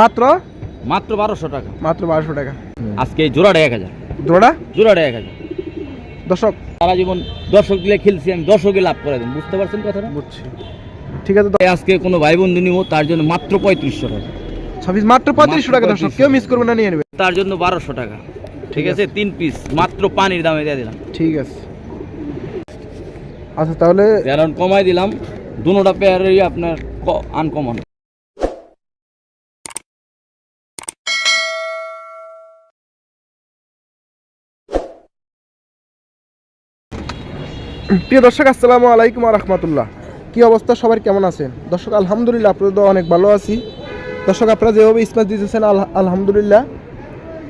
মাত্র? মাত্র বারোশো টাকা। মাত্র বারোশো টাকা। আজকে জোড়াটা এক হাজার। জোড়া জোড়াটা এক হাজার। দর্শক। সারা জীবন দর্শক দিলে খেলছি আমি দর্শকই লাভ করে দেন। বুঝতে পারছেন কথাটা? বুঝছি। ঠিক আছে তাই আজকে কোনো ভাই বন্ধু নিব তার জন্য মাত্র পঁয়ত্রিশশো টাকা। ছাব্বিশ মাত্র পঁয়ত্রিশশো টাকা দর্শক। কেউ মিস করবে না নিয়ে নেবে তার জন্য বারোশো টাকা। ঠিক আছে তিন পিস মাত্র পানির দামে দিয়ে দিলাম। ঠিক আছে। আচ্ছা তাহলে কারণ কমাই দিলাম। দুটা পেয়ারই আপনার আনকমন প্রিয় দর্শক, আসসালামু আলাইকুম রহমতুল্লাহ। কী অবস্থা? সবার কেমন আছেন? দর্শক, আলহামদুলিল্লাহ, আপনাদের তো অনেক ভালো আছি। দর্শক, আপনারা যেভাবে স্মাস দিতেছেন আল- আলহামদুলিল্লাহ।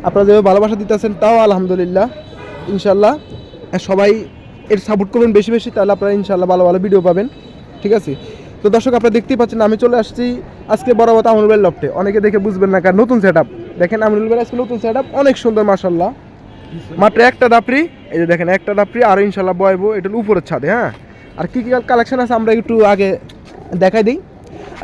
আপনারা যেভাবে ভালোবাসা দিতেছেন, তাও আলহামদুলিল্লাহ। ইনশাল্লাহ সবাই এর সাপোর্ট করবেন বেশি বেশি, তাহলে আপনারা ইনশাল্লাহ ভালো ভালো ভিডিও পাবেন। ঠিক আছে? তো দর্শক, আপনারা দেখতেই পাচ্ছেন, আমি চলে আসছি আজকে কথা আমরুল ভাইয়ের লফটে অনেকে দেখে বুঝবেন না কার নতুন সেট দেখেন আমরুল ভাই, আজকে নতুন সেট অনেক সুন্দর মাসাল্লাহ মাত্র একটা দাপড়ি, এই যে দেখেন একটা দাপড়ি, আর ইনশাল্লাহ বয়বো, এটা উপরের ছাদে হ্যাঁ? আর কী কী কালেকশন আছে আমরা একটু আগে দেখাই দিই।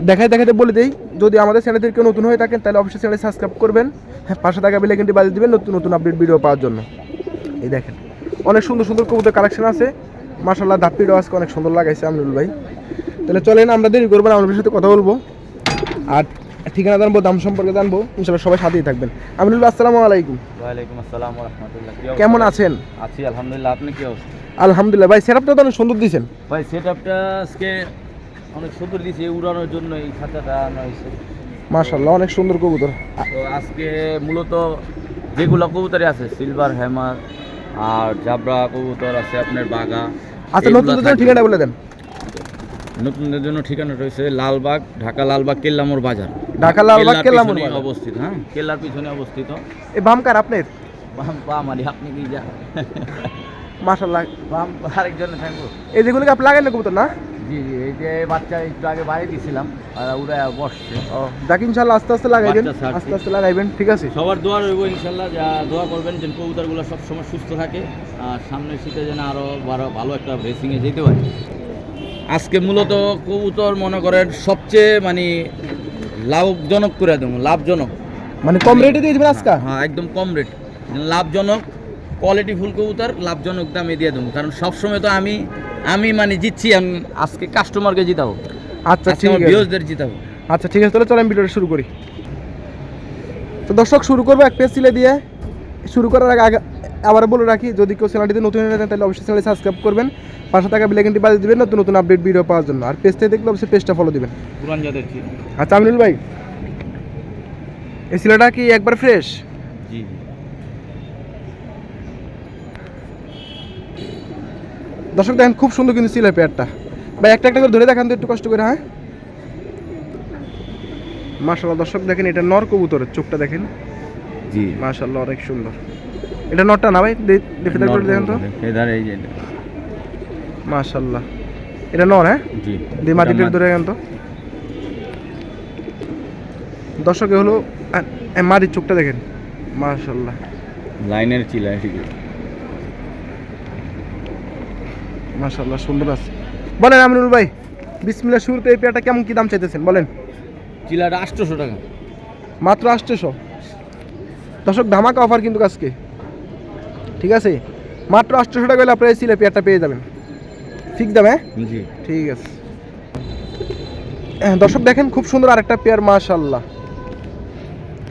দেখাই দেখাতে বলে দিই, যদি আমাদের চ্যানেল কেউ নতুন হয়ে থাকেন, তাহলে অবশ্যই চ্যানেল সাবস্ক্রাইব করবেন। হ্যাঁ পাশে থাকা বেলে কিন্তু বাজিয়ে দিবেন নতুন নতুন আপডেট ভিডিও পাওয়ার জন্য। এই দেখেন, অনেক সুন্দর সুন্দর কবুতর কালেকশন আছে। মাসাল্লাহ দাপড়িটাও আজকে অনেক সুন্দর লাগাইছে আমরুল ভাই। তাহলে চলেন, আমরা দেরি করব না আমরুলের সাথে কথা বলব। আর ঠিকানা জানব দাম সম্পর্কে জানব ইনশাল্লাহ সবাই সাথেই থাকবেন। আমরুল ভাই আসসালামু আলাইকুম। ওয়ালাইকুম আসসালাম রহমতুল্লাহ কেমন আছেন? আছি আলহামদুলিল্লাহ আপনি কি অবস্থা? আলহামদুলিল্লাহ ভাই সেটআপটা তো অনেক সুন্দর দিয়েছেন ভাই সেট আপটা আজকে অনেক সুন্দর দিয়েছে উড়ানোর জন্য এই খাঁচাটা আনা হয়েছে। মাশাল্লাহ অনেক সুন্দর কবুতর। তো আজকে মূলত যেগুলো কবুতরে আছে সিলভার হ্যামার আর জাবরা কবুতর আছে আপনার বাগা আচ্ছা এগুলা নতুন ঠিকানা বলে দেন। নতুনদের জন্য ঠিকানা রয়েছে লালবাগ ঢাকা লালবাগ কেল্লামোর বাজার। ঢাকা লালবাগ কেল্লামোর বাজার। অবস্থিত হ্যাঁ? কেল্লার পিছনে অবস্থিত। এই বামকার আপনার? বাম বাম আরে আপনি কি যা মাশাল্লাহ বাম আরেকজনে থাকব। এই যেগুলো কি আপনি লাগান না কবুতর না? জি জি এই যে বাচ্চা একটু আগে বাইরে দিয়েছিলাম আর উড়ে বসছে। ও যাক ইনশাল্লাহ আস্তে আস্তে লাগাইবেন আস্তে আস্তে লাগাইবেন ঠিক আছে? সবার দোয়া রইব ইনশাল্লাহ যা দোয়া করবেন যে কবুতরগুলো সবসময় সুস্থ থাকে আর সামনের শীতে যেন আরও ভালো একটা রেসিংয়ে যেতে পারে। আজকে মূলত কবুতর মনে করেন সবচেয়ে মানে লাভজনক করে দেবো লাভজনক। মানে কম রেটে দিয়ে দিবেন আজকে? হ্যাঁ একদম কম রেট লাভজনক কোয়ালিটি ফুল কবুতর লাভজনক দামে দিয়ে দেবো। কারণ সবসময় তো আমি আমি মানে জিতছি আমি আজকে কাস্টমারকে জিতাবো। আচ্ছা ঠিক আছে। ভিউজদের জিতাবো। আচ্ছা ঠিক আছে তাহলে চলেন ভিডিওটা শুরু করি। তো দর্শক শুরু করব এক পেজ সিলে দিয়ে। শুরু করার আগে আগে আবার বলে রাখি যদি কেউ চ্যানেলটিতে নতুন হয়ে থাকেন তাহলে অবশ্যই চ্যানেল সাবস্ক্রাইব করবেন। পাশে থাকা বেলাইকনটি বাজিয়ে দিবেন নতুন নতুন আপডেট ভিডিও পাওয়ার জন্য। আর পেজটা দেখলে অবশ্যই পেজটা ফলো দিবেন। আচ্ছা আমিনুল ভাই এই সিলাটা কি একবার ফ্রেশ জি দর্শক দেখেন খুব সুন্দর কিন্তু সিলাই পেয়ারটা ভাই একটা একটা করে ধরে দেখান তো একটু কষ্ট করে হ্যাঁ? মাশাল্লাহ দর্শক দেখেন এটা নর কবুতরের চোখটা দেখেন। জি। মাশাল্লাহ অনেক সুন্দর। এটা নরটা না ভাই? দে- দেখে দেখে করে দেখেন তো। এধারে এই যে মাশাল্লাহ। এটা নর হ্যাঁ? জি। দিয়ে মাটিটা ধরে গেন তো। দর্শকে হলো মাটির চোখটা দেখেন। মাশাল্লাহ। লাইনের চিলা ঠিক মাশাল্লাহ সুন্দর আছে। বলেন আমিনুল ভাই বিসমিল্লাহ শুরুতে এই পেয়ারটা কেমন কি দাম চাইতেছেন? বলেন। চিলাটা আটশোশো টাকা। মাত্র আটশোশো। দর্শক ধামাকা অফার কিন্তু আজকে। ঠিক আছে? মাত্র আটশোশো টাকা হলে আপনার এই সিলে পেয়ারটা পেয়ে যাবেন। ঠিক দাম হ্যাঁ? জি। ঠিক আছে। হ্যাঁ, দর্শক দেখেন খুব সুন্দর আরেকটা পেয়ার মাশাল্লাহ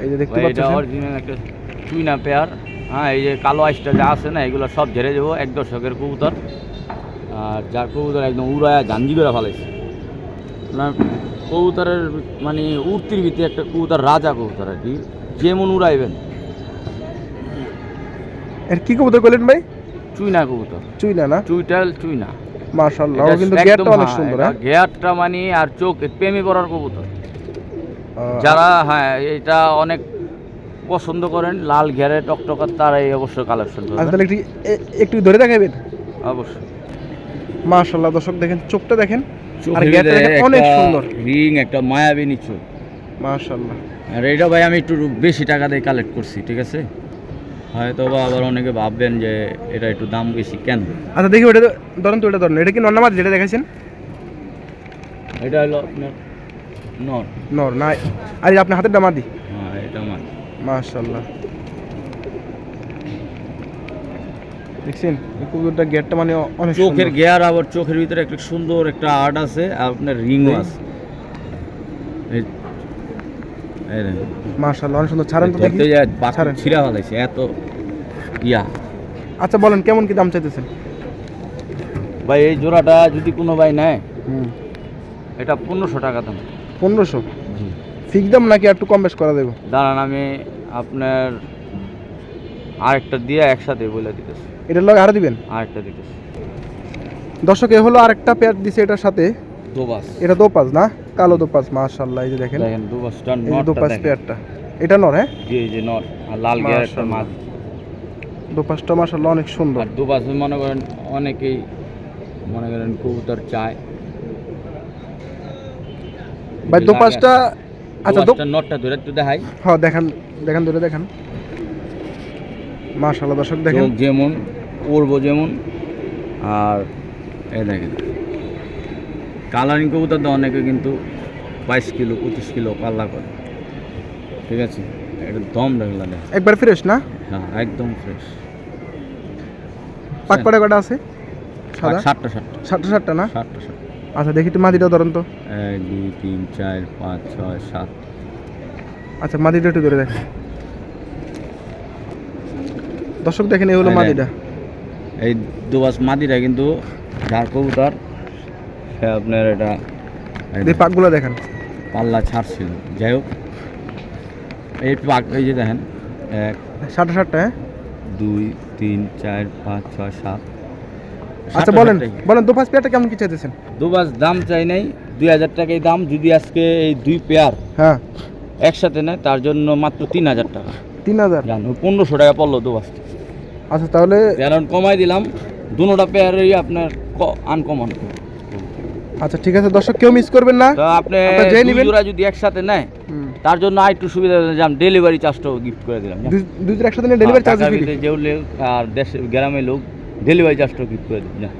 এই যে দেখতে ভাই এটা পাচ্ছেন। অরিজিনাল একটা চুইনা পেয়ার। হ্যাঁ এই যে কালো আইসটা যা আছে না এগুলো সব ঝেড়ে দেবো এক দর্শকের কবুতর। আর যা কবুতর একদম উড়ায়া জাঞ্জি করে আপনার কবুতরের মানে উড়তির ভিতরে একটা কবুতর রাজা কবুতর আর কি যেমন উড়াইবেন। এর কি কবুতর করলেন ভাই? চুইনা কবুতর। চুই না? চুইটাল চুইনা। মাশাল্লাহ ও কিন্তু গেটটা অনেক হ্যাঁ, সুন্দর হ্যাঁ গেয়ারটা মানে আর চোখ প্রেমে পড়ার কবুতর। যারা হ্যাঁ এটা অনেক পছন্দ করেন লাল ঘেরে টকটকার তারা এই অবশ্যই কালেকশন আচ্ছা করবেন তাহলে একটু একটু ধরে দেখাবেন? অবশ্যই। মাশাল্লাহ দর্শক দেখেন চোখটা দেখেন আর গেটটা অনেক সুন্দর। রিং একটা মায়াবিনী চোখ। মাশাল্লাহ আর এটা ভাই আমি একটু বেশি টাকা দিয়ে কালেক্ট করছি ঠিক আছে? হয়তো বা আবার অনেকে ভাববেন যে এটা একটু দাম বেশি কেন? আচ্ছা দেখি ওটা ধরেন তো ওটা ধরেন। এটা কি নন্নামাজ যেটা দেখাইছেন? এটা হলো আপনার নর। নর না আর আপনার হাতের ডামাদি মাশাল্লাহ দেখছেন কবুতরটা গেটটা মানে অনেক চোখের। গেয়ার আবার চোখের ভিতরে একটা সুন্দর একটা আর্ট আছে আর আপনার রিংও ring? আছে। মাশাল্লাহ অনেক সুন্দর। ছাড়েন তো দেখি। ছাড়েন। ছিঁড়া ফেলাইছে এত ইয়া। আচ্ছা বলেন কেমন কি দাম চাইতেছেন? ভাই এই জোড়াটা যদি কোনো ভাই নেয় এটা পনেরোশো টাকা দাম। পনেরোশো? ফিক্স দাম নাকি একটু কম বেশ করা দেবো দাঁড়ান আমি আপনার আরেকটা দিয়ে একসাথে বলে দিতেছি। এটার লগে আরও দিবেন? আরেকটা দিতেছি। দর্শক এ হলো আরেকটা পেয়ার দিছে এটার সাথে। দোবাস। এটা দোপাজ না? কালো দোপাজ মাশাল্লাহ এই যে দেখেন। দেখেন নটটা দোপাজ দেখেন। পেয়ারটা। এটা নর হ্যাঁ? জি জি নট আর লাল গিয়ার একটা মাশাআল্লাহ। মাছ। দোপাজটা মাশাল্লাহ অনেক সুন্দর। আর দোবাস মনে করেন অনেকেই মনে করেন কবুতর চায়। ভাই লাগে- আচ্ছা দো দোবাসটা নটটা ধরে একটু দেখাই। হ্যাঁ দেখান দেখান ধরে দেখান। মাশাল্লাহ দর্শক দেখেন। যেমন উড়বো যেমন আর এ দেখেন। কালারিং কবুতর তো অনেকে কিন্তু বাইশ কিলো পঁচিশ কিলো পাল্লা করে। ঠিক আছে? এটা দম দেখ একবার ফ্রেশ না? হ্যাঁ একদম ফ্রেশ পাকপাড়া কটা আছে? সাদা? সাতটা সাতটা। সাতটা সাতটা না? সাতটা সাতটা। আচ্ছা দেখি তো মাদিটা ধরেন তো। এক দুই তিন চার পাঁচ ছয় সাত। আচ্ছা মাদিটা একটু ধরে দেখেন দর্শক দেখেন এই হলো দেখ। মাদিটা। এই দুবাস মাদিরা কিন্তু যার কবুতর সে আপনার এটা এই পাকগুলো দেখেন। পাল্লা ছাড়ছিল যাই হোক এই পাক এই যে দেখেন এক সাতটা সাতটা হ্যাঁ? দুই তিন চার পাঁচ ছয় সাত। আচ্ছা বলেন। বলেন দোপাজ পেয়ারটা কেমন কি চাইতেছেন? দুবাস দাম চাই নাই দুই হাজার টাকাই দাম। যদি আজকে এই দুই পেয়ার হ্যাঁ। একসাথে নেয় তার জন্য মাত্র তিন হাজার টাকা। তিন হাজার? পনেরোশো টাকা পড়ল দুবাস আচ্ছা তাহলে কারণ কমাই দিলাম দুটা পেয়ারই আপনার আনকমন আচ্ছা ঠিক আছে দর্শক কেউ মিস করবেন না। তো আপনি যেই দুই জোড়া যদি একসাথে নেয় তার জন্য আর একটু সুবিধা যাম ডেলিভারি চার্জটাও গিফট করে দিলাম। দুই- দুই দিন একসাথে নিয়ে ডেলিভারি চার্জ ফ্রি ভিতরে আর দেশে গ্রামে লোক ডেলিভারি চার্জটাও গিফট করে দিলাম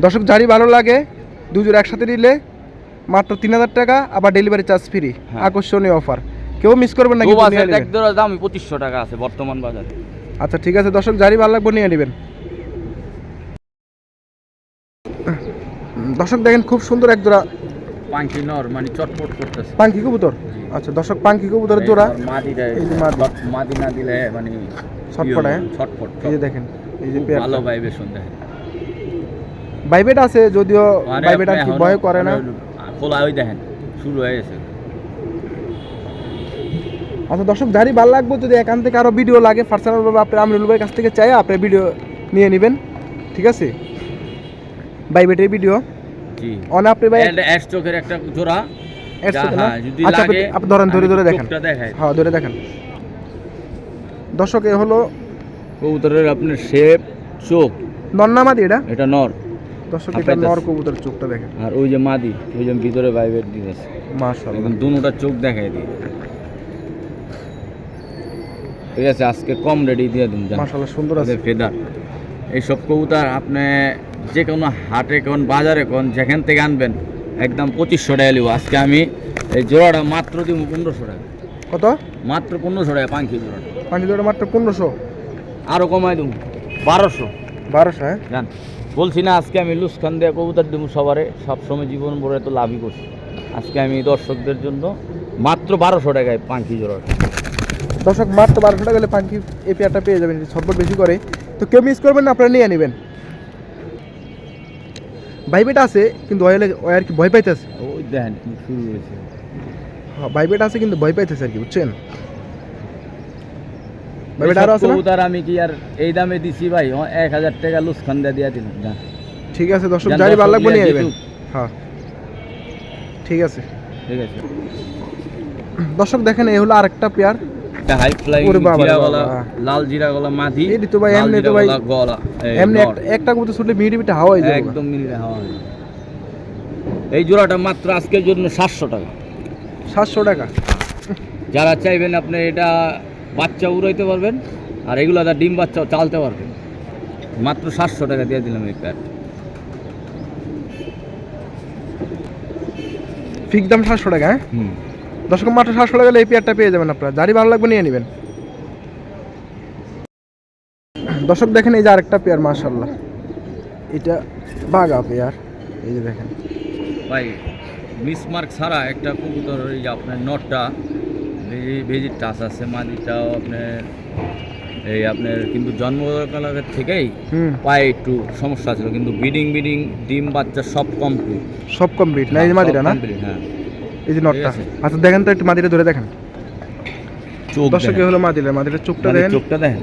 দর্শক যারই ভালো লাগে দুজন একসাথে নিলে মাত্র তিন হাজার টাকা আবার ডেলিভারি চার্জ ফ্রি। আকর্ষণীয় অফার কেউ মিস করবেন না কিন্তু এক দাম পঁচিশশো টাকা আছে বর্তমান বাজারে। আচ্ছা ঠিক আছে দর্শক যারই ভালো লাগবে নিয়ে নেবেন। দর্শক দেখেন খুব সুন্দর এক জোড়া পাঙ্কি নর মানে চটপট করতেছে। পাঙ্কি কবুতর। আচ্ছা দর্শক পাঙ্কি কবুতরের জোড়া। মাদিটা এই যে মাদি। মাদি না দিলে মানে ছটফট, হ্যাঁ? ছটফট এই যে দেখেন এই যে ভালো ভাইবেশন দেখেন বাইবেট আছে যদিও আরে বাইবেট আর কি ভয় করে না। খোলা ওই দেখেন শুরু হয়ে গেছে। আচ্ছা দর্শক যারই ভালো লাগবে যদি এখান থেকে আরও ভিডিও লাগে পার্সোনালভাবে আপনি আমিরুল ভাইয়ের কাছ থেকে চাই আপনি ভিডিও নিয়ে নেবেন। ঠিক আছে? বাইবেটের ভিডিও জি। অন আপনি ভাই এটা চোখের একটা জোড়া? হ্যাঁ, আচ্ছা আপনি ধরেন ধরে ধরে দেখেন। চোখটা হ্যাঁ ধরে দেখেন। দর্শক এ হলো কবুতরের আপনার শেপ চোখ। নন্না মাদি এটা? এটা নর। দর্শক এটা নর কবুতরের চোখটা দেখেন। আর ওই যে মাদি ওই যে ভিতরে মাশাআল্লাহ। এখন চোখ দেখাই দিই। ঠিক আছে আজকে কম রেডি দিয়ে দিন মাশাআল্লাহ সুন্দর আছে। ফেদার এইসব কবুতর আপনি যে কোনো হাটে কোন বাজারে কোন যেখান থেকে আনবেন একদম পঁচিশশো টাকা লিব আজকে আমি এই জোড়াটা মাত্র দিব পনেরোশো টাকা। কত? মাত্র পনেরোশো টাকা পাঙ্কি জোড়াটা। পাঁচ জোড়া মাত্র পনেরোশো। আরও কমাই দেবো বারোশো। বারোশো হ্যাঁ? জান বলছি না আজকে আমি লুসখান দিয়ে কবুতর দেবো সবারে সবসময় জীবন ভরে তো লাভই করছি। আজকে আমি দর্শকদের জন্য মাত্র বারোশো টাকায় পাঙ্কি জোড়াটা দর্শক মাত্র বারোশো টাকা গেলে পাঙ্কি এই পেয়ারটা পেয়ে যাবেন ছটপট বেশি করে। তো কেউ মিস করবেন না আপনারা নিয়ে নেবেন। বাইবেট আছে কিন্তু আর কি ভয় পাইতেছে? ওই দেখেন কি শুরু হয়েছে। হ্যাঁ বাইবেট আছে কিন্তু ভয় পাইতেছে আর কি বুঝছেন? বাইবেট এইসব আরও আছে আমি কি আর এই দামে দিছি ভাই? এক হাজার টাকা লুসখান দিয়ে দিয়া দিলাম ঠিক আছে দর্শক জান, ভালো লাগবে নিয়ে হ্যাঁ। ঠিক আছে। ঠিক আছে। দর্শক দেখেন এই হলো আরেকটা পেয়ার একটা হাই ফ্লাইং লাল জিরা গলা মাদি এই তো ভাই, এমনি তো ভাই- গলা এমনি একটা- একটা কবুতর ছুটলে মিনিট মিনিটে হাওয়া হয়ে যাবে। একদম মিনিটে হাওয়া হয়ে এই জোড়াটা মাত্র আজকের জন্য সাতশো টাকা। সাতশো টাকা। যারা চাইবেন আপনি এটা বাচ্চা উড়াইতে পারবেন আর এগুলো দা ডিম বাচ্চাও চালতে পারবেন। মাত্র সাতশো টাকা দিয়ে দিলাম এই প্যাট ফিক্স দাম সাতশো টাকা হ্যাঁ? দর্শক মাত্র সাতশো টাকা এই পেয়ারটা পেয়ে যাবেন আপনারা। যারই ভালো লাগবে নিয়ে নেবেন। দর্শক দেখেন এই যে আরেকটা পেয়ার মাশাল্লাহ এটা বাঘা পেয়ার। এই যে দেখেন। ভাই মিসমার্ক ছাড়া একটা কবুতর ওই যে আপনার নটটা ভেজি ভেজি টাচ আছে মাদিটাও আপনার এই আপনার কিন্তু জন্মকালের থেকেই হুম। পায়ে একটু সমস্যা ছিল কিন্তু বিডিং বিডিং ডিম বাচ্চা সব কমপ্লিট সব কমপ্লিট না এই মাদিটা না? হ্যাঁ। এই যে নটটা। আচ্ছা দেখেন তো একটু মাদিরা ধরে দেখেন। দর্শক হলো মাদিরা মাদিরার চোখটা দেখেন। চোখটা দেখেন।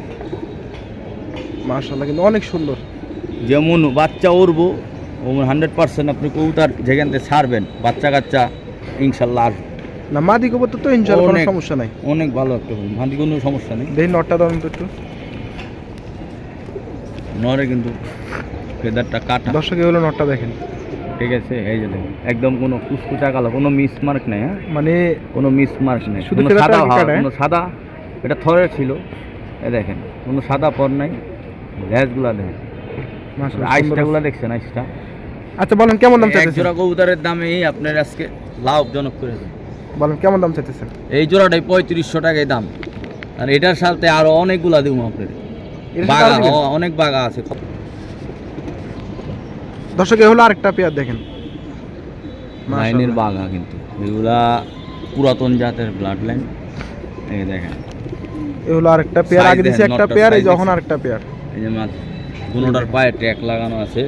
মাশাল্লাহ কিন্তু অনেক সুন্দর। যেমন বাচ্চা উড়বো ওমন হান্ড্রেড পার্সেন্ট আপনি কবুতার যেখান থেকে ছাড়বেন বাচ্চা কাচ্চা ইনশাল্লাহ আসবে। না মাদি কবুতর তো ইনশাল্লাহ কোনো। সমস্যা নাই। অনেক ভালো একটা মাদি কোনো সমস্যা নেই। দেখি নটটা ধরুন তো একটু। নরে কিন্তু ফেদারটা কাটা। দর্শক হলো নটটা দেখেন। ঠিক আছে এই যে দেখুন একদম কোনো কুচকুচা কালো কোনো মিস মার্ক নেই হ্যাঁ? মানে কোনো মিস মার্ক নেই শুধু সাদা কোনো সাদা এটা ছিল। এ দেখেন কোনো সাদা পর নাই ল্যাসগুলা দেখেন। আইসটাগুলো। দেখছেন আইসটা আচ্ছা বলেন কেমন দাম এক চাইতেছেন? জোড়া কবুতরের দামে আপনার আজকে লাভজনক করে দেন বলেন কেমন দাম চাইতেছেন? এই জোড়াটাই পঁয়ত্রিশশো টাকায় দাম। আর এটার সাথে আরও অনেকগুলা দিব বাগা? ও, অনেক বাগা আছে। দর্শক এ হলো আরেকটা পেয়ার দেখেন। মাশাআল্লাহ। বাঘা কিন্তু। এগুলা পুরাতন জাতের ব্লাড লাইন এই দেখেন। এ হলো আরেকটা পেয়ার। আগে দিছি একটা পেয়ার এই যখন? আরেকটা পেয়ার। এই যে মাছ দুটার পায়ে ট্যাগ লাগানো আছে।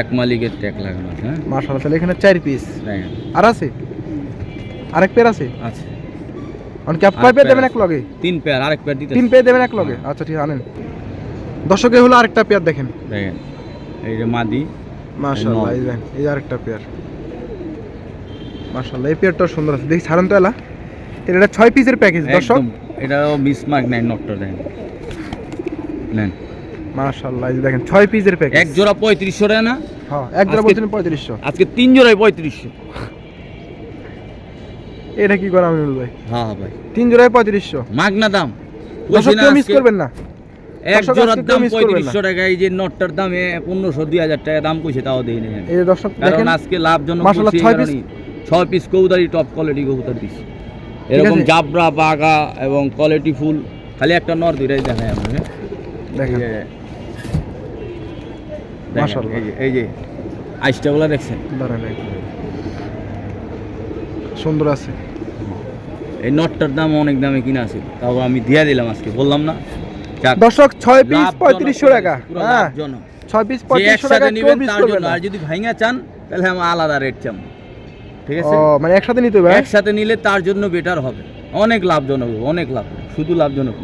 এক মালিকের ট্যাগ লাগানো আছে হ্যাঁ? মাশাআল্লাহ তাহলে এখানে চার পিস দেখেন। আর আছে? আরেক পেয়ার আছে? আছে। অন ক্যাপ কয় পেয়ার দেবেন এক লগে? তিন পেয়ার আরেক পেয়ার দিতে তিন পেয়ার দেবেন এক লগে? আচ্ছা ঠিক আছে আনেন। দর্শক হলো আরেকটা পেয়ার দেখেন। দেখেন। এই যে মাদি। মাশাআল্লাহ এই দেখেন এই আরেকটা পেয়ার মাশাআল্লাহ এই পেয়ারটা সুন্দর আছে। দেখি ছাড়েন তো এলা। এটা ছয় পিসের প্যাকেজ দর্শক। একদম এটাও মিসমার্ক নাই নটটা দেখেন নেন। মাশাআল্লাহ এই দেখেন ছয় পিসের প্যাকেজ এক জোড়া পঁয়ত্রিশশো টাকা না? হ্যাঁ এক জোড়া বলছেন পঁয়ত্রিশশো। আজকে তিন জোড়ায় পঁয়ত্রিশশো। এটা কি করে আমিনুল ভাই? হ্যাঁ হ্যাঁ ভাই। তিন জোড়ায় পঁয়ত্রিশশো। মাগনা দাম। মিস করবেন না। এক জোড়ার দাম। পঁয়ত্রিশশো টাকা এই যে নটটার দাম পনেরোশো দুই হাজার টাকা দাম কইছে তাও দিই দর্শক কারণ আজকে লাভজনক ছয় পিস কবুতারি টপ কোয়ালিটি কবুতর দিছি। এরকম জাবরা বাগা এবং কোয়ালিটি ফুল খালি একটা নর দুইটাই দেখায় হ্যাঁ? এই যে আইসটাগুলো দেখছেন? সুন্দর আছে। এই নটটার দাম অনেক দামে কিনা আছে তাও আমি দিয়া দিলাম আজকে বললাম না। দর্শক ছয় পিস পঁয়ত্রিশশো টাকা। হ্যাঁ। ছয় পিস পঁয়ত্রিশশো টাকা কেউ মিস না আর যদি চান তাহলে আমি আলাদা রেট চাম ঠিক আছে? মানে একসাথে নিতে হবে হ্যাঁ? একসাথে নিলে তার জন্য বেটার হবে। অনেক লাভজনক অনেক লাভ শুধু লাভজনক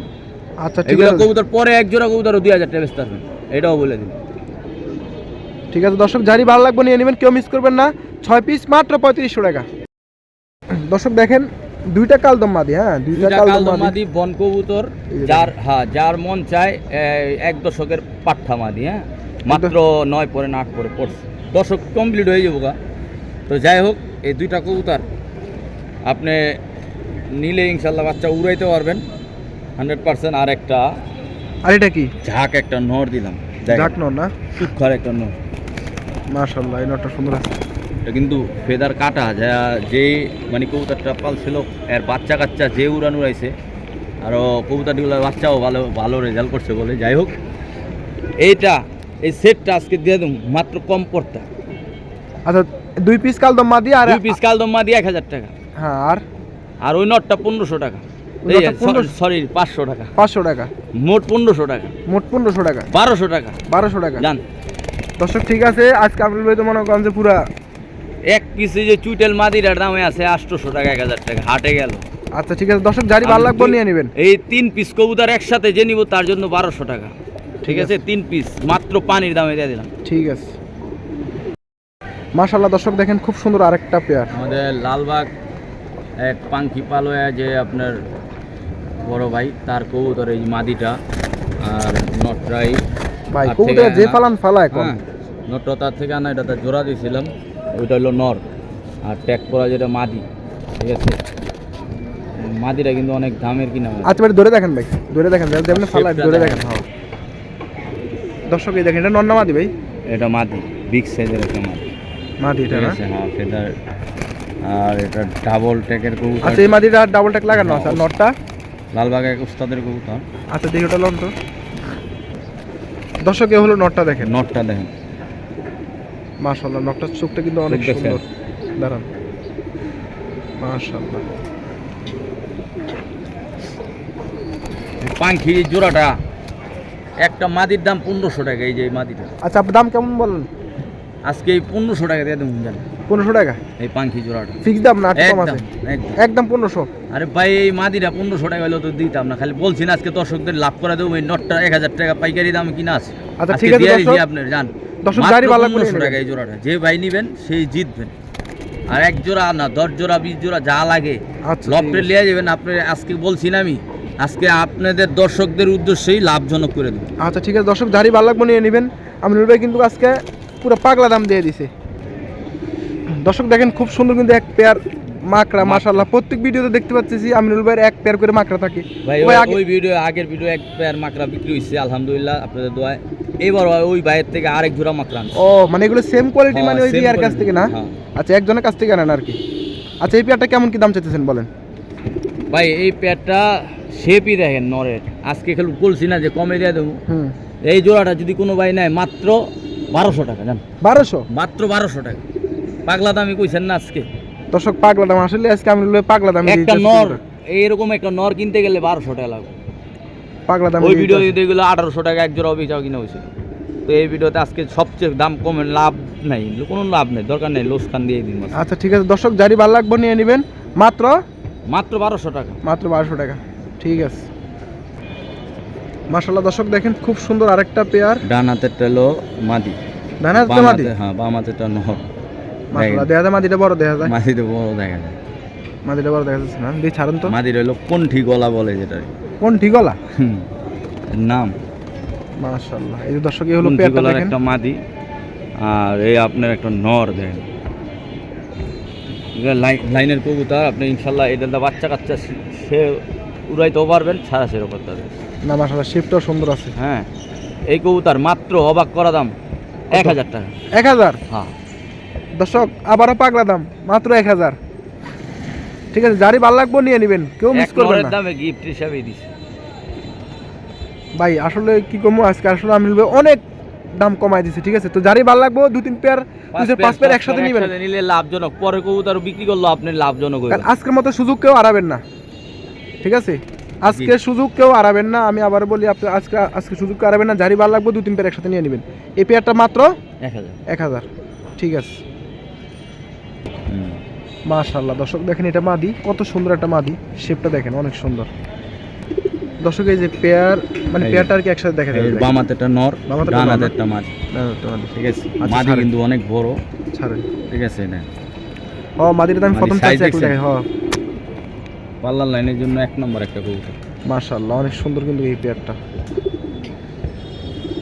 আচ্ছা ঠিক আছে। কবুতর পরে এক জোড়া কবুতর দুই হাজার টাকা বেচতে পারবেন। এটাও বলে দিন। ঠিক আছে দর্শক যারই ভালো লাগবে নিয়ে নেবেন কেউ মিস করবেন না। ছয় পিস মাত্র পঁয়ত্রিশশো টাকা। দর্শক দেখেন দুইটা কালদম মাদি হ্যাঁ দুইটা কালদম মাদি বন কবুতর যার হ্যাঁ যার মন চায় এক দশকের পাঠা মাদি হ্যাঁ মাত্র নয় পরে না আট পরে পড়ছে। দশক কমপ্লিট হয়ে যাব গা। তো যাই হোক এই দুইটা কবুতর আপনি নিলে ইনশাল্লাহ বাচ্চা উড়াইতে পারবেন হান্ড্রেড পার্সেন্ট আর একটা আর এটা কি? ঝাঁক একটা নর দিলাম। জাক নর না? সুখার একটা নর। মাশাআল্লাহ এই নটটা সুন্দর আছে। এটা কিন্তু ফেদার কাটা যা যে মানে কবুতরটা পালছিল এর বাচ্চা কাচ্চা যে উড়ান উড়াইছে আরও কবুতরগুলোর বাচ্চাও ভালো ভালো রেজাল্ট করছে বলে। যাই হোক এইটা এই সেটটা আজকে দিয়ে দেবো মাত্র কম পড়তা। আচ্ছা দুই পিস কালদম দিয়ে আর দুই পিস কালদম দিয়ে এক হাজার টাকা। হ্যাঁ আর? আর ওই নটটা পনেরোশো টাকা। ওই নটটা 1500 সরি পাঁচশো টাকা। পাঁচশো টাকা। মোট পনেরোশো টাকা। মোট পনেরোশো টাকা। বারোশো টাকা। বারোশো টাকা। জান। দর্শক ঠিক আছে আজকে আপনার ভাই তো মনে করেন যে পুরা এক পিসে যে চুইটেল মাদিরার দামে আছে আটশোশো টাকা এক হাজার টাকা। হাটে গেল। আচ্ছা ঠিক আছে। দর্শক যারই ভালো লাগবে নিয়ে নেবেন। এই তিন পিস কবুতর একসাথে যে নিব তার জন্য বারোশো টাকা। ঠিক আছে? তিন পিস মাত্র পানির দামে দিয়ে দিলাম। ঠিক আছে। মাশাল্লাহ দর্শক দেখেন খুব সুন্দর আরেকটা পেয়ার আমাদের লালবাগ এক পাঙ্কি পালোয়া যে আপনার বড় ভাই তার কবুতর এই মাদিটা আর নটরাই ভাই তার কবুতর যে ফালান ফালা এখন হ্যাঁ নটটা তার থেকে আনা এটা জোড়া দিয়েছিলাম ওইটা হলো নর আর ট্যাগ করা যেটা মাদি ঠিক আছে? মাদিটা কিন্তু অনেক দামের কিনা। আচ্ছা ধরে দেখেন ভাই ধরে দেখেন যেমন ফালা ধরে দেখেন। হ্যাঁ। দর্শক এই দেখেন এটা নন্না মাদি ভাই? এটা মাদি বিগ সাইজের একটা মাদি। মাদি এটা না? হ্যাঁ ফেদার আর এটা ডাবল টেকের কবুতর। আচ্ছা এই মাদিটা ডাবল ট্যাক লাগানো আছে আর নটটা লালবাগ এক উস্তাদের কবুতর। আচ্ছা দেখি ওটা লন তো। দর্শক এ হলো নটটা দেখেন। নটটা দেখেন। মাশাল্লাহ নটটার চোখটা কিন্তু অনেক সুন্দর। দাঁড়ান। মাশাল্লাহ পাখি জোড়াটা একটা মাদির দাম পনেরোশো টাকা এই যে মাদিটা। আচ্ছা আপনার দাম কেমন বলেন? আজকে এই পনেরোশো টাকা দিয়ে দেবো জান পনেরোশো টাকা? এই পাখি জোড়াটা। ফিক্স দাম না কম একদম আছে? একদম একদম। পনেরোশো? আরে ভাই এই মাদিরা পনেরোশো টাকা হলেও তো দিতাম না খালি বলছি না আজকে দর্শকদের লাভ করে দেবো এই নটটা এক হাজার টাকা পাইকারি দাম কিনা আছে। আচ্ছা, ঠিক আছে, দর্শক। দিই আপনার জান। দর্শক গাড়ি ভালো করে 1500 টাকা এই জোড়াটা। যে ভাই নিবেন সেই জিতবেন। আর এক জোড়া না দশ জোড়া বিশ জোড়া যা লাগে। আচ্ছা লফটে যাবেন আপনি আজকে বলছি না আমি। আজকে আপনাদের দর্শকদের উদ্দেশ্যেই লাভজনক করে দেবো। আচ্ছা ঠিক আছে দর্শক দাড়ি ভালো লাগবে নিয়ে নেবেন। আমি ভাই কিন্তু আজকে পুরো পাগলা দাম দিয়ে দিছে। দর্শক দেখেন খুব সুন্দর কিন্তু এক পেয়ার মাকড়া মাশাল্লাহ প্রত্যেক ভিডিওতে দেখতে পাচ্ছি আমিনুল ভাইয়ের এক পেয়ার করে মাকড়া থাকে। ভাই ওই- ভিডিও আগের ভিডিও এক পেয়ার মাকড়া বিক্রি হয়েছে আলহামদুলিল্লাহ আপনাদের দোয়ায়। এবার ওই ভাইয়ের থেকে আরেক জোড়া মাকড়া ও মানে এগুলো সেম কোয়ালিটি হ্যাঁ, মানে ওই ইয়ার কাছ থেকে না? হ্যাঁ। আচ্ছা একজনের কাছ থেকে আনেন আর কি। আচ্ছা এই পেয়ারটা কেমন কি দাম চাইতেছেন বলেন? ভাই এই পেয়ারটা শেপই দেখেন নরের। আজকে খেলু বলছি না যে কমে দিয়ে দেবো। এই জোড়াটা যদি কোনো ভাই নেয় মাত্র বারোশো টাকা জান বারোশো? মাত্র বারোশো টাকা। পাগলা দামি কইছেন না আজকে? দর্শক পাগলা দাম আসলে আজকে ভাই পাগলা দাম একটা নর এইরকম একটা নর কিনতে গেলে বারোশো টাকা লাগবে। পাগলা দাম ওই ভিডিও দেখলে আঠারোশো টাকা এক জোড়া বেচাও কিনা হয়েছিল। তো এই ভিডিওতে আজকে সবচেয়ে দাম কমে লাভ নাই কোনো লাভ নেই দরকার নেই লোসখান দিয়ে দিন আচ্ছা ঠিক আছে দর্শক জারি ভালো লাগবে নিয়ে নেবেন। মাত্র? মাত্র বারোশো টাকা। মাত্র বারোশো টাকা। ঠিক আছে। মাশাল্লাহ দর্শক দেখেন খুব সুন্দর আরেকটা পেয়ার ডান হাতেরটা হলো মাদি। ধান হাতে মাদি? হ্যাঁ বাম হাতেরটা নহর মাশাল্লাহ দেখা যায় মাদিটা বড় দেখা যায়। মাদিটা বড় দেখা যায়। মাদিটা বড় দেখা যাচ্ছে না। দিয়ে ছাড়েন তো। মাদির হলো কণ্ঠি গলা বলে যেটা। কোন গলা? নাম। মাশাল্লাহ এই যে দর্শক এই হলো কণ্ঠি দেখেন। একটা মাদি আর এই আপনার একটা নর দেখেন। লাইনের কবুতর আপনি ইনশাল্লাহ এটা বাচ্চা কাচ্চা সে- উড়াইতেও পারবেন ছাড়া সেরকম তাদের। না মাশাল্লাহ শেপটাও সুন্দর আছে। হ্যাঁ। এই কবুতর মাত্র অবাক করা দাম এক হাজার টাকা। এক হাজার? হ্যাঁ। দর্শক আবারও পাগলা দাম মাত্র এক হাজার। ঠিক আছে জারি ভালো লাগবে নিয়ে নেবেন কেউ মিস করবেন না। দামে গিফট হিসাবেই দিছে। ভাই আসলে কি কমো আজকে আসলে আমি অনেক দাম কমাই দিছে ঠিক আছে? তো জারি ভালো লাগবে দু তিন পেয়ার দুই পাঁচ পেয়ার একসাথে নেবেন। নিলে লাভজনক। পরে কবুতর বিক্রি করল আপনি লাভজনক হয়ে আজকের মতো সুযোগ কেউ হারাবেন না। ঠিক আছে? আজকে সুযোগ কেউ হারাবেন না আমি আবার বলি আপনি আজকে আজকে সুযোগ কেউ হারাবেন না জারি ভালো লাগবে দু তিন পেয়ার একসাথে নিয়ে নেবেন। এই পেয়ারটা মাত্র এক হাজার। এক হাজার। ঠিক আছে। মাশাল্লাহ দর্শক দেখেন এটা মাদি। কত সুন্দর একটা মাদি। শেপটা দেখেন অনেক সুন্দর। দর্শক এই যে পেয়ার মানে পেয়ারটা আর কি একসাথে দেখা এই বাম হাতেরটা নর বাম হাতেরটা ডান নর না? হাতেরটা মাদি। না, না। ঠিক আছে? আচ্ছা, মাদি কিন্তু অনেক বড়। ছাড়েন। ঠিক আছে এটা। ও মাদিটা তো আমি প্রথম চাইছি একটু দেখছেন? দেখে হ। পাল্লার লাইনের জন্য এক নম্বর একটা কবুতর। মাশাল্লাহ অনেক সুন্দর কিন্তু এই পেয়ারটা।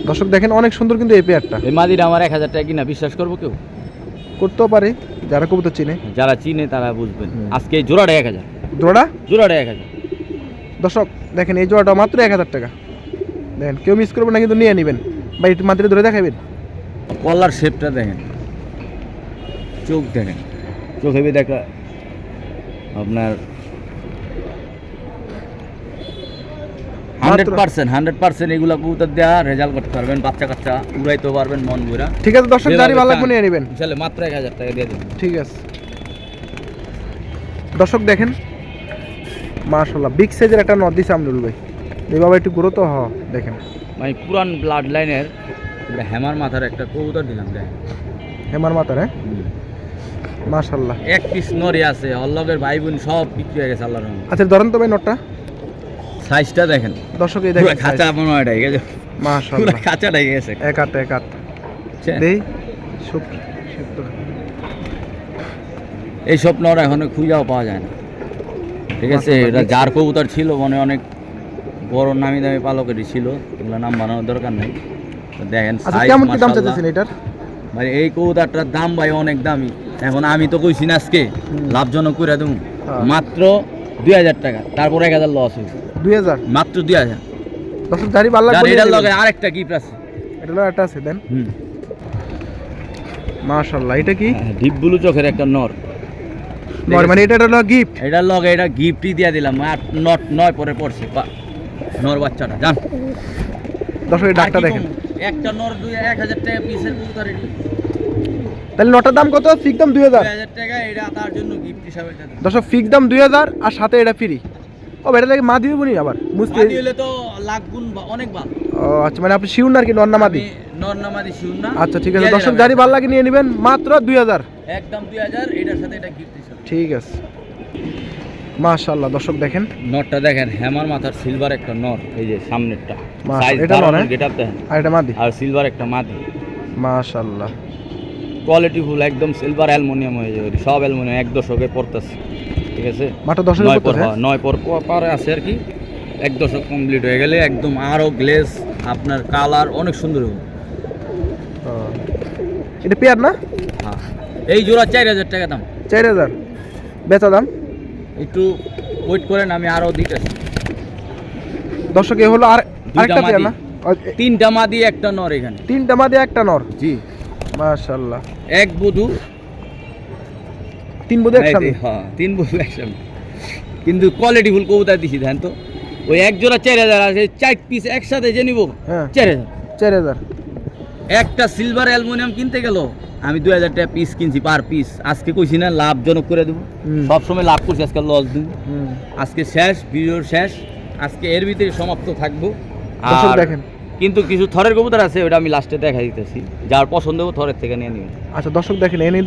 দর্শক দেখেন অনেক সুন্দর কিন্তু এই পেয়ারটা। এই মাদিটা আমার এক হাজার টাকা কিনা বিশ্বাস করব কেউ? করতেও পারে। যারা কবুতর চিনে? যারা চিনে তারা বুঝবেন। আজকে এই জোড়াটা এক হাজার। জোড়া জোড়াটা এক হাজার। দর্শক দেখেন এই জোড়াটা মাত্র এক হাজার টাকা। দেখেন কেউ মিস করবেন না কিন্তু নিয়ে নেবেন। বা একটু মাত্রে ধরে দেখাবেন। কলার শেপটা দেখেন। চোখ দেখেন। চোখ হেবে দেখা আপনার হান্ড্রেড পার্সেন্ট হান্ড্রেড পার্সেন্ট এগুলো কবুতর দেওয়া রেজাল্ট করতে পারবেন বাচ্চা কাচ্চা উড়াইতে পারবেন মন ঘুরা। ঠিক আছে দর্শক জারি ভালো লাগবে নিয়ে নেবেন। চলে মাত্র এক হাজার টাকা দিয়ে দেবেন ঠিক আছে। দর্শক দেখেন মাশাল্লাহ বিগ সাইজের একটা নদ দিছে ভাই। এই বাবা একটু গুরুত্ব হ দেখেন। মানে পুরান ব্লাড লাইনের হ্যামার মাথার একটা কবুতর দিলাম দেখেন হেমার মাতার হ্যাঁ? মাশাল্লাহ এক পিস নরি আছে অল্লগের ভাই বোন সব বিক্রি হয়ে গেছে আল্লাহর আচ্ছা ধরেন তো ভাই নটটা। সাইজটা দেখেন। দর্শক এই দেখেন খাঁচা মনে হয় আছে পুরো খাঁচা ঢেকে গেছে। এক আট এক আট দেই সুপ এই এখন খুঁজাও পাওয়া যায় না। ঠিক আছে এটা যার কবুতর ছিল মানে অনেক বড় নামি দামি পালকেরই ছিল। এগুলো নাম বানানোর দরকার নেই। দেখেন আচ্ছা কেমন কি দাম চাইতেছেন এটার? ভাই এই কবুতরটার দাম ভাই অনেক দামি। এখন আমি তো কইছি না আজকে লাভজনক করে দেবো। হ্যাঁ। মাত্র দুই হাজার টাকা তারপর এক হাজার লস হয়েছে। দুই হাজার? মাত্র দুই হাজার। দর্শক জারি ভালো লাগবে এটার লগে আরেকটা গিফট আছে। এটা হলো একটা আছে দেন। হুম। মাশাল্লাহ এটা কি? ডিপ ব্লু চোখের একটা নর। নর মানে এটা হলো গিফট এটা লগে এটা গিফটই দিয়ে দিলাম আট নট নয় পরে পড়ছে বা- নর বাচ্চাটা জান? দর্শক এই ডাকটা দেখেন। একটা নর দুই এক হাজার টাকা পিসের এটি তাহলে নটার দাম কত? ফিক দাম দুই হাজার। টাকা এটা তার জন্য গিফট হিসাবে দর্শক ফিক্স দাম দুই হাজার আর সাথে এটা ফ্রি ও এটা লাগে মা দিবে বলি আবার। বুঝতে মাদি হলে তো লাখ গুণ অনেক ভালো। ও আচ্ছা মানে আপনি শিউন আর কি নর না মাদি আমি নর নামাদি শিউন না। আচ্ছা ঠিক আছে। দর্শক এটা। ভালো লাগে নিয়ে নেবেন মাত্র দুই হাজার। একদম দুই হাজার এটার সাথে এটা গিফট হিসাবে। ঠিক আছে। মাশাল্লাহ দর্শক দেখেন। নটটা দেখেন হ্যামার মাথার সিলভার একটা নর এই যে সামনেরটা। সাইজ এটা নর, হ্যাঁ? গেটআপ দেখেন। আর এটা মাদি আর সিলভার একটা মাদি মাশাল্লাহ কোয়ালিটি ফুল একদম সিলভার অ্যালুমিনিয়াম হয়ে যাবে সব অ্যালুমিনিয়াম এক দশকে পড়তেছে ঠিক আছে? দশ নয় পর হ্যাঁ, নয় পর পারে আছে আর কি এক দশক কমপ্লিট হয়ে গেলে একদম আরও গ্লেস আপনার কালার অনেক সুন্দর হবে। এটা পেয়ার না? হ্যাঁ। এই জোড়া চার হাজার টাকা দাম। চার হাজার। বেচা দাম? একটু ওয়েট করেন আমি আরও দিতেছি। দর্শক এ হলো আর আরেকটা পেয়ার না? এ- তিনটা মাদি একটা নর এখানে। তিনটা মাদি একটা নর? জি। মাশাল্লাহ এক বধু। তিন বোধ একসাথে? হ্যাঁ তিন বধু একসাথে। কিন্তু কোয়ালিটি ফুল কবুতর দিছি ধ্যান তো। ওই এক জোড়া চার হাজার আছে চার পিস একসাথে যে নিব হ্যাঁ। চার হাজার। চার হাজার। একটা সিলভার অ্যালুমিনিয়াম কিনতে গেল আমি দুই হাজার টাকা পিস কিনছি পার পিস আজকে কইছি না লাভজনক করে দেবো। সবসময় লাভ করছি আজকে লস হুম। আজকে শেষ ভিডিওর শেষ। আজকে এর ভিতরে সমাপ্ত থাকব। আর দেখেন। কিন্তু কিছু থরের কবুতর আছে ওটা আমি লাস্টে দেখা দিতেছি। যার পছন্দ থরের থেকে নিয়ে নিবেন আচ্ছা দর্শক দেখেন এনে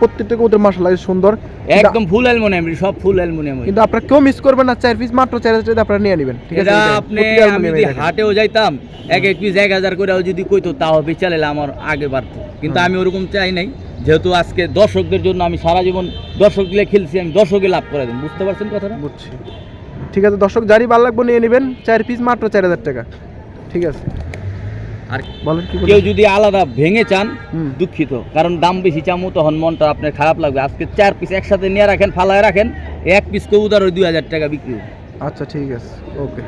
প্রত্যেকটা কবুতর মাশাল্লাহ সুন্দর। একদম ফুল অ্যালুমিনিয়াম সব ফুল অ্যালুমিনিয়াম কিন্তু আপনারা কেউ মিস করবেন না চার পিস মাত্র চার হাজার আপনারা নিয়ে নেবেন ঠিক আছে? আপনি আমি যদি হাটেও যাইতাম এক এক পিস এক হাজার করেও যদি কইতো তাও বেচালে আমার আগে বাড়তো। কিন্তু আমি ওরকম চাই নাই যেহেতু আজকে দর্শকদের জন্য আমি সারা জীবন দর্শক দিলে খেলছি আমি দর্শকে লাভ করে দেব। বুঝতে পারছেন কথাটা? বুঝছি। ঠিক আছে দর্শক যারই ভালো লাগবে নিয়ে নেবেন চার পিস মাত্র চার হাজার টাকা। ঠিক আছে। আর বলেন কি কেউ যদি আলাদা ভেঙে চান দুঃখিত কারণ দাম বেশি চামু তখন মনটা আপনার খারাপ লাগবে। আজকে চার পিস একসাথে নিয়ে রাখেন ফালায় রাখেন এক পিস কবুতর ওই দুই হাজার টাকা বিক্রি আচ্ছা ঠিক আছে ওকে।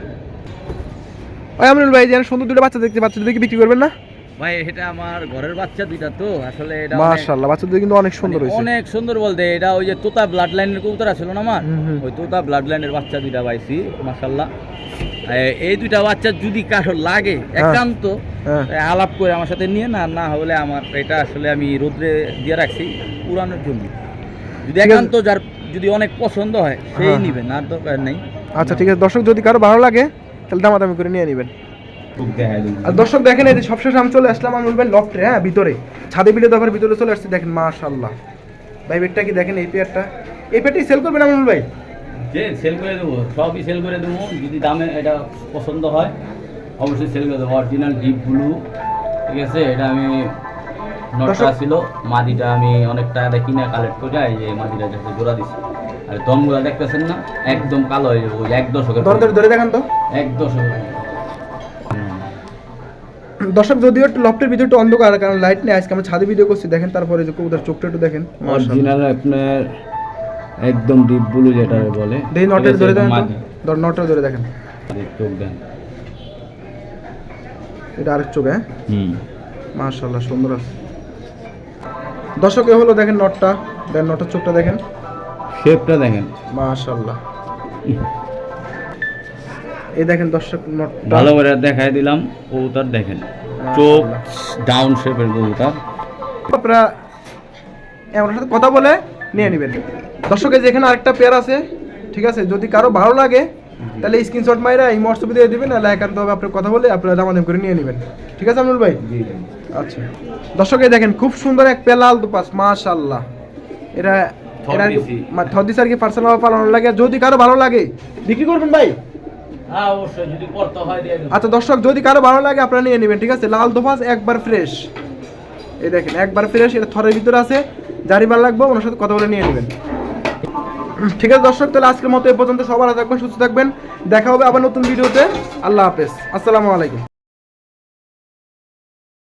ওই আমরুল ভাই যেন সুন্দর দুটো বাচ্চা দেখতে বাচ্চা দেখে বিক্রি করবেন না? ভাই এটা আমার ঘরের বাচ্চা দুইটা তো আসলে এটা মাশাআল্লাহ বাচ্চাদের কিন্তু অনেক সুন্দর হয়েছে। অনেক সুন্দর বলতে এটা ওই যে তোতা ব্লাড লাইনের কবুতর ছিল না আমার। ওই তোতা ব্লাড লাইনের বাচ্চা দুইটা পাইছি মাশাল্লাহ এ- এই দুইটা বাচ্চা যদি কারও লাগে একান্ত হ্যাঁ। আলাপ করে আমার সাথে নিয়ে না না হলে আমার এটা আসলে আমি রোদ্রে দিয়ে রাখছি পুরানোর জন্য। যদি। একান্ত যার যদি অনেক পছন্দ হয় সেই হ্যাঁ, নিবেন আর দরকার নেই। আচ্ছা ঠিক আছে। দর্শক যদি কারও ভালো লাগে তাহলে দামাদামি করে নিয়ে নেবেন। আর দর্শক দেখেন এই যে সবশেষে আমি চলে আসলাম আমরুল ভাই লফটে হ্যাঁ ভিতরে। ছাদে বিলে দফার ভিতরে চলে আসছে দেখেন মাশাআল্লাহ। ভাই বেডটা কি দেখেন এই পেয়ারটা? এই পেয়ারটাই সেল করবেন আমরুল ভাই? যে সেল করে দেবো সবই সেল করে দেবো যদি দামে এটা পছন্দ হয় অবশ্যই সেল করে দেবো। অরিজিনাল ডিপ ব্লু ঠিক আছে? এটা আমি নটটা দর্শক- ছিল মাদিটা আমি অনেক টাকা দিয়ে কিনে কালেক্ট করে এই যে মাদিটা যাতে জোড়া দিছি। আর দমগুলা দেখতেছেন না? একদম কালো হয়ে যাবে ওই এক দশকের ধরে ধরে ধরে দেখেন তো। এক দশকের দর্শক যদিও একটু লফটের ভিতরে একটু অন্ধকার কারণ লাইট নেই আজকে আমরা ছাদে ভিডিও করছি দেখেন তারপরে যে কবুতর চোখটা একটু দেখেন। মাশাআল্লাহ। অরিজিনাল আপনার একদম ডিপ ব্লু যেটা বলে দেখি নটের ধরে দেখেন ধর- নটের ধরে দেখেন। চোখ দেন। এটা আরেক চোখ হ্যাঁ? হুম। মাশাআল্লাহ সুন্দর আছে। দর্শক এ হলো দেখেন নটটা দেখেন নটের চোখটা দেখেন। শেপটা দেখেন। মাশাআল্লাহ। এই দেখেন দর্শক নটটা ভালো করে দেখাই দিলাম কবুতর দেখেন। চোখ ডাউন শেপের কবুতর। আপনারা আমার সাথে কথা বলে নিয়ে নেবেন। দর্শকের যেখানে আরেকটা পেয়ার আছে ঠিক আছে? যদি কারও ভালো লাগে তাহলে স্ক্রিনশট মাইরা এই হোয়াটসঅ্যাপে দিয়ে দিবেন নাহলে একান্তভাবে আপনার কথা বলে আপনারা দামাদাম করে নিয়ে নেবেন। ঠিক আছে আমনুল ভাই? আচ্ছা। দর্শকে দেখেন খুব সুন্দর এক পেলা আলতু পাস মাশাআল্লাহ। এটা এটা থদ্দিসি। থদ্দিস আর কি পার্সোনাল পালানো লাগে। যদি কারও ভালো লাগে বিক্রি করবেন ভাই? হ্যাঁ অবশ্যই যদি করতে হয় দিয়ে দেবো। আচ্ছা দর্শক যদি কারও ভালো লাগে আপনারা নিয়ে নেবেন ঠিক আছে? লাল দোপাস একবার ফ্রেশ এই দেখেন একবার ফ্রেশ এটা থরের ভিতরে আছে। যারই ভালো লাগবে ওনার সাথে কথা বলে নিয়ে নেবেন। ঠিক আছে দর্শক, তাহলে আজকের মতো এ পর্যন্ত সবার থাকবেন, সুস্থ থাকবেন। দেখা হবে আবার নতুন ভিডিওতে। আল্লাহ হাফেজ। আসসালামু আলাইকুম।